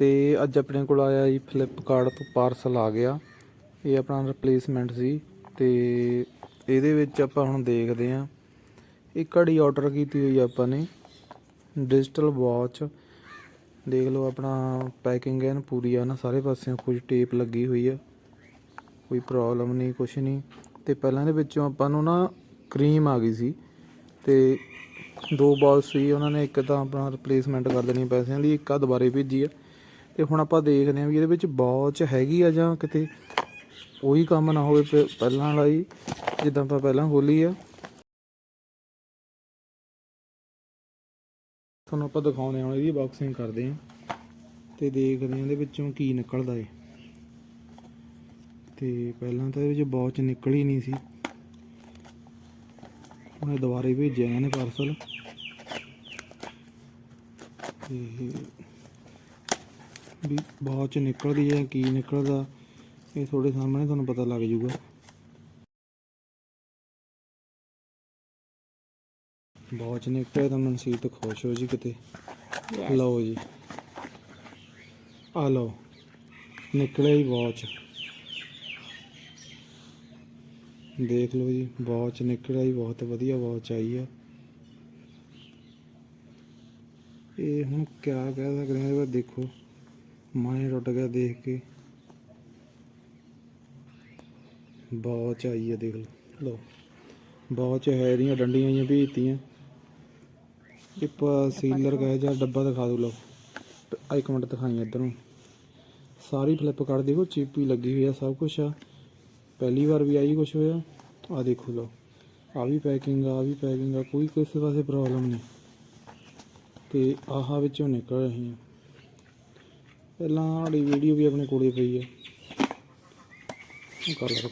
ਤੇ ਅੱਜ ਆਪਣੇ ਕੋਲ ਆਇਆ ਜੀ ਫਲਿੱਪਕਾਰਟ ਤੋਂ ਪਾਰਸਲ ਆ ਗਿਆ। ਇਹ ਆਪਣਾ ਰਿਪਲੇਸਮੈਂਟ ਸੀ ਤੇ ਇਹਦੇ ਵਿੱਚ ਆਪਾਂ ਹੁਣ ਦੇਖਦੇ ਹਾਂ। ਇਹ ਘੜੀ ਆਰਡਰ ਕੀਤੀ ਹੋਈ ਆਪਾਂ ਨੇ ਡਿਜੀਟਲ ਵਾਚ ਦੇਖ ਲਓ ਆਪਣਾ ਪੈਕਿੰਗ ਹੈ ਨਾ, ਪੂਰੀ ਆ ਨਾ, ਸਾਰੇ ਪਾਸਿਓਂ ਕੁਝ ਟੇਪ ਲੱਗੀ ਹੋਈ ਆ। ਕੋਈ ਪ੍ਰੋਬਲਮ ਨਹੀਂ, ਕੁਛ ਨਹੀਂ। ਤੇ ਪਹਿਲਾਂ ਦੇ ਵਿੱਚੋਂ ਆਪਾਂ ਨੂੰ ਨਾ ਕਰੀਮ ਆ ਗਈ ਸੀ ਤੇ ਦੋ ਬਾਲ ਸੀ, ਉਹਨਾਂ ਨੇ ਇੱਕ ਤਾਂ ਆਪਣਾ ਰਿਪਲੇਸਮੈਂਟ ਕਰ ਦੇਣੀ ਪੈਸਿਆਂ ਦੀ, ਇੱਕ ਆ ਦੁਬਾਰੇ ਭੇਜੀ ਆ। ਤੇ ਹੁਣ ਆਪਾਂ ਦੇਖਦੇ ਹਾਂ ਵੀ ਇਹਦੇ ਵਿੱਚ ਵਾਚ ਹੈਗੀ ਆ ਜਾਂ ਕਿਤੇ ਉਹੀ ਕੰਮ ਨਾ ਹੋਵੇ ਪ- ਪਹਿਲਾਂ ਵਾਲਾ ਹੀ, ਜਿੱਦਾਂ ਆਪਾਂ ਪਹਿਲਾਂ ਖੋਲੀ ਆ। ਤੁਹਾਨੂੰ ਆਪਾਂ ਦਿਖਾਉਂਦੇ ਹਾਂ ਇਹਦੀ ਬਾਕਸਿੰਗ ਕਰਦੇ ਹਾਂ ਤੇ ਦੇਖਦੇ ਹਾਂ ਇਹਦੇ ਵਿੱਚੋਂ ਕੀ ਨਿਕਲਦਾ ਏ। ਤੇ ਪਹਿਲਾਂ ਤਾਂ ਇਹਦੇ ਵਿੱਚ ਵਾਚ ਨਿਕਲ ਹੀ ਨਹੀਂ ਸੀ। ਉਹਨੇ ਦੁਬਾਰੇ ਭੇਜਿਆ ਇਹਨਾਂ ਨੇ ਪਾਰਸਲ ਤੇ ਵੀ ਵਾਚ ਨਿਕਲਦੀ ਹੈ ਕੀ ਨਿਕਲਦਾ ਇਹ ਤੁਹਾਡੇ ਸਾਹਮਣੇ ਤੁਹਾਨੂੰ ਪਤਾ ਲੱਗ ਜਾਊਗਾ। ਵਾਚ ਨਿਕਲਿਆ ਤਾਂ ਮਨਸੀਤ ਖੁਸ਼ ਹੋ ਜੀ ਕਿਤੇ। ਲਓ ਜੀ। ਆ ਲਓ। ਨਿਕਲਿਆ ਹੀ ਵਾਚ ਦੇਖ ਲਓ ਜੀ ਵਾਚ ਨਿਕਲਿਆ ਹੀ ਬਹੁਤ ਵਧੀਆ ਵਾਚ ਆਈ ਆ। ਇਹ ਹੁਣ ਕਿਆ ਕਹਿ ਸਕਦੇ ਹਾਂ ਇਹਦਾ ਦੇਖੋ। ਮਨ ਹੀ ਟੁੱਟ ਗਿਆ ਦੇਖ ਕੇ। ਵਾਚ ਆਈ ਆ ਦੇਖ ਲਓ। ਵਾਚ ਹੈ ਦੀਆਂ ਡੰਡੀਆਂ ਜਿਹੀਆਂ ਭੇਜਤੀਆਂ। ਪਾ ਸੀਲਰ ਗਏ ਜਾਂ ਡੱਬਾ ਦਿਖਾ ਦੋ ਲਓ। ਆ ਇੱਕ ਮਿੰਟ ਦਿਖਾਈ ਇੱਧਰ ਨੂੰ। ਸਾਰੀ ਫਲਿੱਪਕਾਰਟ ਦੇਖੋ ਚਿਪ ਹੀ ਲੱਗੀ ਹੋਈ ਆ ਸਭ ਕੁਝ ਆ। ਪਹਿਲੀ ਵਾਰ ਵੀ ਆਈ ਕੁਝ ਹੋਇਆ। ਆ ਦੇਖੋ ਲਓ। ਆ ਵੀ ਪੈਕਿੰਗ ਆ ਵੀ ਪੈਕਿੰਗ ਆ ਕੋਈ ਕਿਸੇ ਪਾਸੇ ਪ੍ਰੋਬਲਮ ਨਹੀਂ। ਤੇ ਆਹ ਵਿੱਚੋਂ ਨਿਕਲ ਰਹੀ ਆ ਪਹਿਲਾਂ ਵਾਲੀ ਵੀਡੀਓ ਵੀ ਆਪਣੇ ਕੋਲੇ ਪਈ ਆ। ਕਲਰ